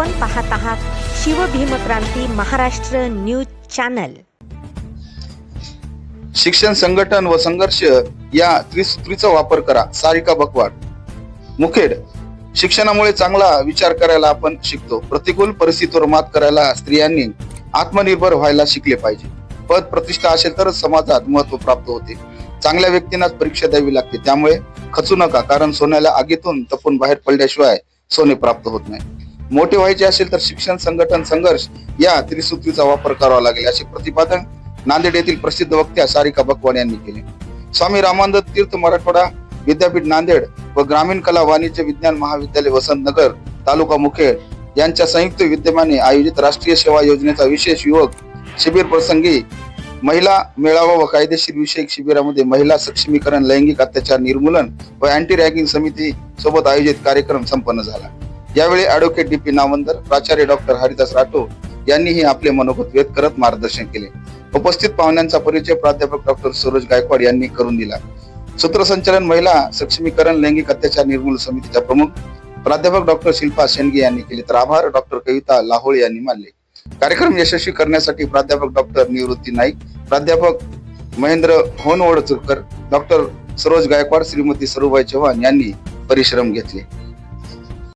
आपण पाहत आहात शिवभीमक्रांती महाराष्ट्र न्यूज चॅनल. शिक्षण संघटन व संघर्ष या त्रिसूत्रीचा वापर करा सारिका बकवाड. मुखेड शिक्षणामुळे चांगला विचार करायला आपण शिकतो. प्रतिकूल परिस्थितीवर मात करायला स्त्रियांनी आत्मनिर्भर व्हायला शिकले पाहिजे. पद प्रतिष्ठा असेल तरच समाजात महत्त्व प्राप्त होते. चांगल्या व्यक्तींनाच परीक्षा द्यावी लागते. त्यामुळे खचू नका कारण सोन्याला आगीतून तपून बाहेर पडल्याशिवाय सोने प्राप्त होत नाही. मोठे व्हायचे असेल तर शिक्षण संघटन संघर्ष या त्रिसूत्रीचा वापर करावा लागेल असे प्रतिपादन नांदेड येथील प्रसिद्ध वक्त्या सारिका भगवान यांनी केले. स्वामी रामानंद तीर्थ मराठवाडा विद्यापीठ नांदेड व ग्रामीण कला वाणिज्य विज्ञान महाविद्यालय वसंतनगर तालुका मुखेड यांच्या संयुक्त विद्यमाने आयोजित राष्ट्रीय सेवा योजनेचा विशेष युवक शिबिर प्रसंगी महिला मेळावा व कायदेशीर विषयक शिबिरामध्ये महिला सक्षमीकरण लैंगिक अत्याचार निर्मूलन व अँटी रॅगिंग समिती सोबत आयोजित कार्यक्रम संपन्न झाला. यावेळी ऍडव्होकेट डी पी नामंदर प्राचार्य डॉक्टर हरिदास राठोड यांनीही आपले मनोगत व्यक्त करत मार्गदर्शन केले. उपस्थित पाहुण्यांचा परिचय प्राध्यापक डॉक्टर सूरज गायकवाड यांनी करून दिला. सूत्रसंचालन महिला सक्षमीकरण लैंगिक अत्याचार निर्मूलन समितीच्या प्रमुख प्राध्यापक डॉक्टर शिल्पा शेंडगे यांनी केले तर आभार. डॉक्टर कविता लाहोळे यांनी मानले. कार्यक्रम यशस्वी करण्यासाठी प्राध्यापक डॉक्टर निवृत्ती नाईक प्राध्यापक महेंद्र होनवडचुरकर डॉक्टर सरोज गायकवाड श्रीमती सरुबाई चव्हाण यांनी परिश्रम घेतले.